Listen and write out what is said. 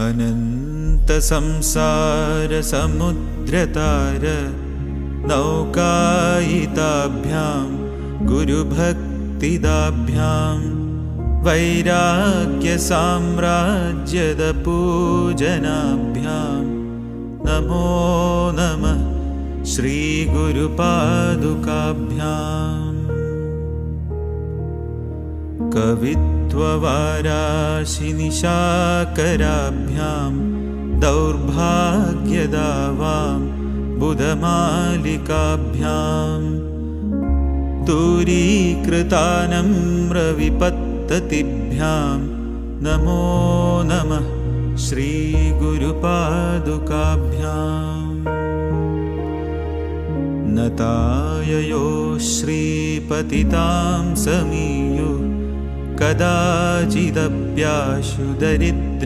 अनन्तसंसारसमुद्रतार नौकायिताभ्यां गुरुभक्तिदाभ्यां वैराग्यसाम्राज्यदपूजनाभ्यां। नमो नमः श्रीगुरुपादुकाभ्याम् कवित्ववाराशिनिशाकराभ्यां दौर्भाग्यदावां बुधमालिकाभ्यां दूरीकृतानम्रविपत्ततिभ्यां नमो नमः श्रीगुरुपादुकाभ्याम् नताययो श्रीपतितां समीयु कदाचिदप्याशु दरिद्र